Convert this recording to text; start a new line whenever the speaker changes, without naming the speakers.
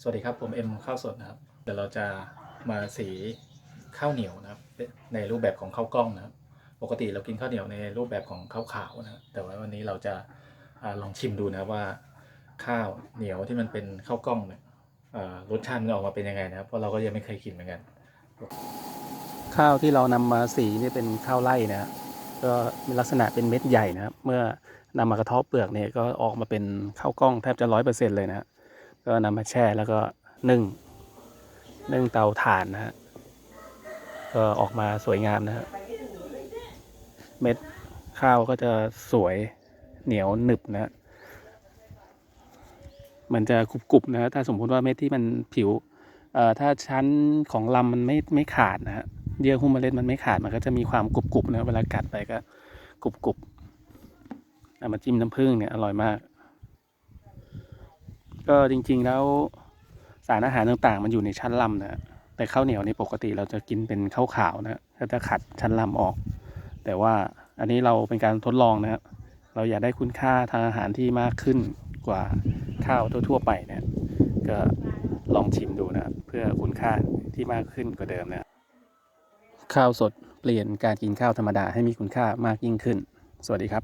สวัสดีครับ ผมเอ็มข้าวสดนะครับเดี๋ยวเราจะมาสีข้าวเหนียวนะครับ ในรูปแบบของข้าวกล้องนะครับ ปกติเรากินข้าวเหนียวในรูปแบบของข้าวขาวนะแต่ว่าวันนี้เราจะลองชิมดูนะว่าข้าวเหนียวที่มันเป็นข้าวกล้องเนี่ยรสชาติมันออกมาเป็นยังไงนะครับเพราะเราก็ยังไม่เคยกินเหมือนกัน
ข้าวที่เรานำมาสีนี่เป็นข้าวไร่นะก็มีลักษณะเป็นเม็ดใหญ่นะครับ เมื่อนำมากระเทบเปลือกเนี่ยก็ออกมาเป็นข้าวกล้องแทบจะร้อยเปอร์เซ็นต์เลยนะฮะ ก็นำมาแช่แล้วก็นึ่ง นึ่งเตาถ่านนะฮะ ก็ออกมาสวยงามนะฮะ เม็ดข้าวก็จะสวยเหนียวหนึบนะฮะมันจะกรุบๆนะฮะถ้าสมมุติว่าเม็ดที่มันผิวเอ่อถ้าชั้นของลำมันไม่ไม่ขาดนะฮะเยื่อหุ้มเมล็ดมันไม่ขาดมันก็จะมีความกรุบกรุบๆนะเวลากัดไปก็กรุบกรุบๆเอามาจิ้มน้ำผึ้งเนี่ยอร่อยมาก ก็จริงๆแล้วสารอาหารต่างๆ มันอยู่ในชั้นลำนะแต่ข้าวเหนียวในปกติเราจะกินเป็นข้าวขาวนะก็จะขัดชั้นลำออก แต่ว่าอันนี้เราเป็นการทดลองนะฮะเราอยากได้คุณค่าทางอาหารที่มากขึ้นกว่าข้าวทั่ว ๆ ไปเนะก็ลองชิมดูนะครับเพื่อคุณค่าที่มากขึ้นกว่าเดิมนะข้าวสดเปลี่ยนการกินข้าวธรรมดาให้มีคุณค่ามากยิ่งขึ้น สวัสดีครับ